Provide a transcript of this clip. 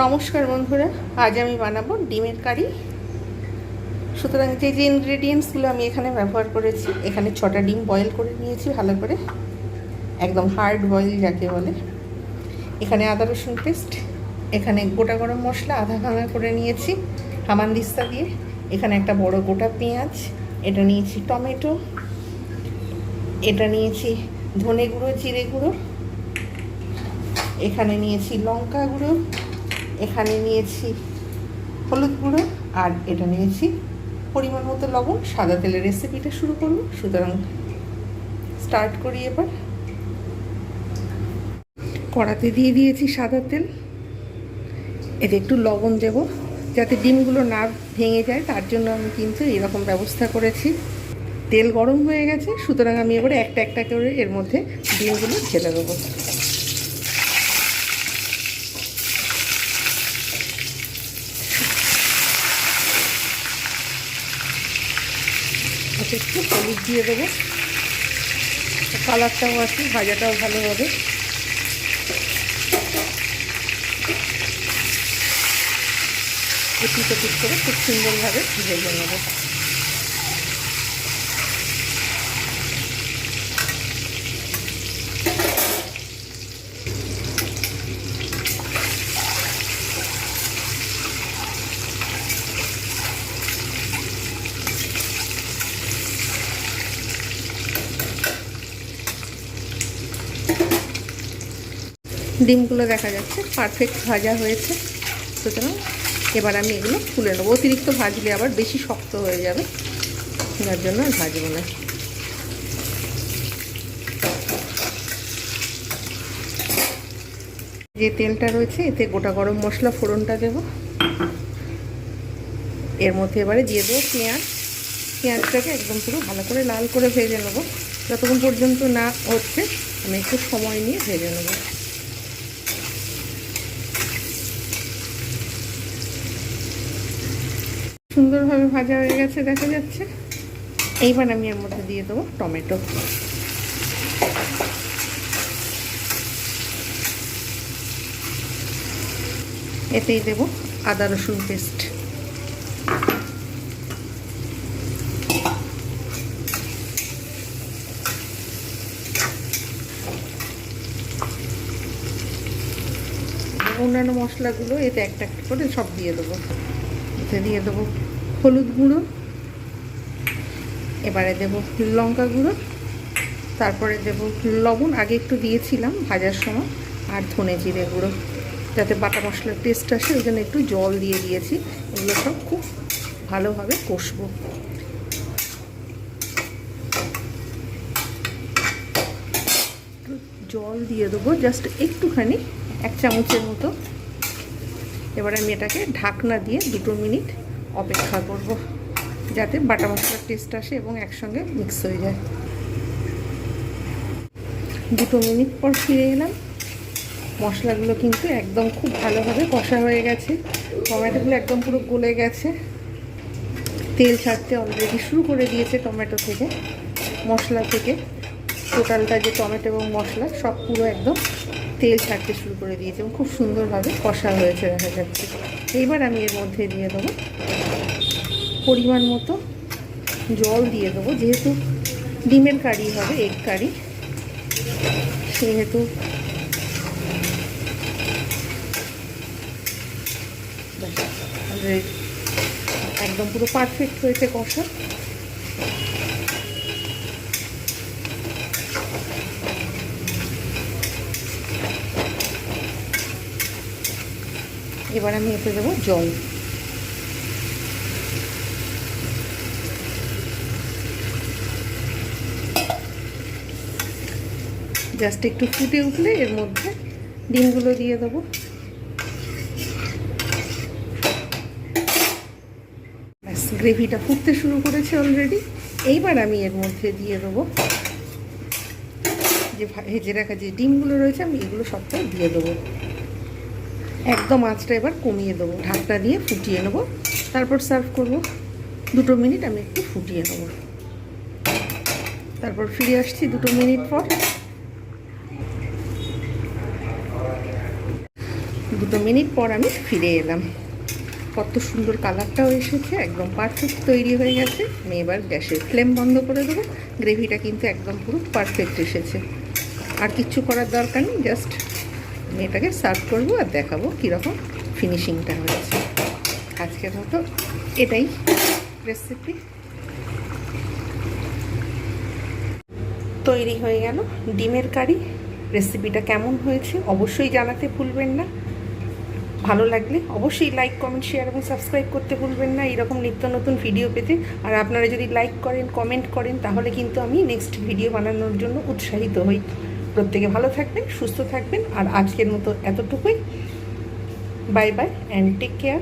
নমস্কার বন্ধুরা, আজ আমি বানাবো ডিমের কারি। সুতরাং যে যে ইনগ্রেডিয়েন্টসগুলো আমি এখানে ব্যবহার করেছি, এখানে ছটা ডিম বয়েল করে নিয়েছি ভালো করে। একদম হার্ড বয়েল যাকে বলে। এখানে আদা রসুন পেস্ট এখানে গোটা গরম মশলা, আধা ভাঙা করে নিয়েছি হামানদিস্তা দিয়ে। এখানে একটা বড় গোটা পেঁয়াজ, এটা নিয়েছি টমেটো, এটা নিয়েছি ধনে গুঁড়ো, জিরে গুঁড়ো, এখানে নিয়েছি লঙ্কা গুঁড়ো এখানে নিয়েছি হলুদ গুঁড়ো আর এটা নিয়েছি পরিমাণ মতো লবণ। সাদা তেলের রেসিপিটা শুরু করব। সুতরাং স্টার্ট করি এবার। কড়াতে দিয়ে দিয়েছি সাদা তেল। এতে একটু লবণ দেব যাতে ডিমগুলো না ভেঙে যায়। তার জন্য আমি কিন্তু এরকম ব্যবস্থা করেছি। তেল গরম হয়ে গেছে। সুতরাং আমি এবারে একটা একটা করে এর মধ্যে ডিমগুলো ঢেলে দেবো। একটু হলুদ দিয়ে দেবো। কালারটাও আছে, ভাজাটাও ভালো হবে। একটু করে খুব সুন্দরভাবে ভেজে নেব। ডিমগুলো দেখা যাচ্ছে পারফেক্ট ভাজা হয়েছে। সুতরাং এবার আমি এগুলো তুলে নেব। অতিরিক্ত ভাজলে আবার বেশি শক্ত হয়ে যাবে। যার জন্য আর ভাজবো না। যে তেলটা রয়েছে, এতে গোটা গরম মশলা ফোড়নটা দেব। এর মধ্যে এবারে দিয়ে দেবো পেঁয়াজ। পেঁয়াজটাকে একদম পুরো ভালো করে লাল করে ভেজে নেব। যতক্ষণ পর্যন্ত না হচ্ছে, আমি একটু সময় নিয়ে ভেজে নেব। সুন্দরভাবে ভাজা হয়ে গেছে, দেখা যাচ্ছে। এইবার আমি এর মধ্যে দিয়ে দেবো টমেটো। এতেই দেব আদা, রসুন পেস্ট। অন্যান্য মশলাগুলো এতে একটা একটা করে সব দিয়ে দেবো। এতে দিয়ে দেবো হলুদ গুঁড়ো। এবারে দেব লঙ্কা গুঁড়ো। তারপরে দেব লবণ। আগে একটু দিয়েছিলাম ভাজার সময়। আর ধনে জিরে গুঁড়ো। যাতে বাটা মশলার টেস্ট আসে, ওই জন্য একটু জল দিয়ে দিয়েছি। এগুলো সব খুব ভালোভাবে কষবো। জল দিয়ে দেবো, জাস্ট একটুখানি, এক চামচের মতো। এবার আমি এটাকে ঢাকনা দিয়ে দুটো মিনিট অপেক্ষা করব যাতে বাটা মশলার টেস্ট আসে এবং একসঙ্গে মিক্স হয়ে যায়। দুটো মিনিট পর ফিরে এলাম। মশলাগুলো কিন্তু একদম খুব ভালোভাবে কষা হয়ে গেছে। টমেটোগুলো একদম পুরো গলে গেছে। তেল ছাড়তে অলরেডি শুরু করে দিয়েছে টমেটো থেকে। মশলা থেকে টোটালটা যে টমেটো এবং মশলা সব পুরো একদম তেল ছাড়তে শুরু করে দিয়েছে এবং খুব সুন্দরভাবে কষা হয়েছে দেখা যাচ্ছে। এইবার আমি এর মধ্যে দিয়ে দেবো পরিমাণ মতো জল দিয়ে দেবো। যেহেতু ডিমের কারি হবে, এগ কারি, সেহেতু একদম পুরো পারফেক্ট হয়েছে কষা। এবার আমি এতে দেবো জল। জাস্ট একটু ফুটে উঠলে এর মধ্যে ডিমগুলো দিয়ে দেবো। ব্যাস, গ্রেভিটা ফুটতে শুরু করেছে অলরেডি এইবার আমি এর মধ্যে দিয়ে দেবো যে ভেজে রাখা যে ডিমগুলো রয়েছে, আমি এগুলো সবটাই দিয়ে দেবো। একদম আঁচটা এবার কমিয়ে দেবো। ঢাকটা দিয়ে ফুটিয়ে নেব। তারপর সার্ভ করব। দুটো মিনিট আমি একটু ফুটিয়ে নেব। তারপর ফিরে আসছি দুটো মিনিট পর। দুটো মিনিট পর আমি ফিরে এলাম। কত সুন্দর কালারটাও এসেছে, একদম পারফেক্ট তৈরি হয়ে গেছে। আমি এবার গ্যাসের ফ্লেম বন্ধ করে দেবো। গ্রেভিটা কিন্তু একদম পুরো পারফেক্ট এসেছে। আর কিচ্ছু করার দরকার নেই জাস্ট এটাকে সার্ভ করব আর দেখাবো কীরকম ফিনিশিংটা হয়েছে। আজকের মতো এটাই রেসিপি তৈরি হয়ে গেল ডিমের কারি। রেসিপিটা কেমন হয়েছে অবশ্যই জানাতে ভুলবেন না। ভালো লাগলে অবশ্যই লাইক কমেন্ট শেয়ার এবং সাবস্ক্রাইব করতে ভুলবেন না। এরকম নিত্য নতুন ভিডিও পেতে। আর আপনারা যদি লাইক করেন কমেন্ট করেন, তাহলে কিন্তু আমি নেক্সট ভিডিও বানানোর জন্য উৎসাহিত হই। প্রত্যেকে ভালো থাকবেন সুস্থ থাকবেন। আর আজকের মতো এতটুকুই। Bye bye and take care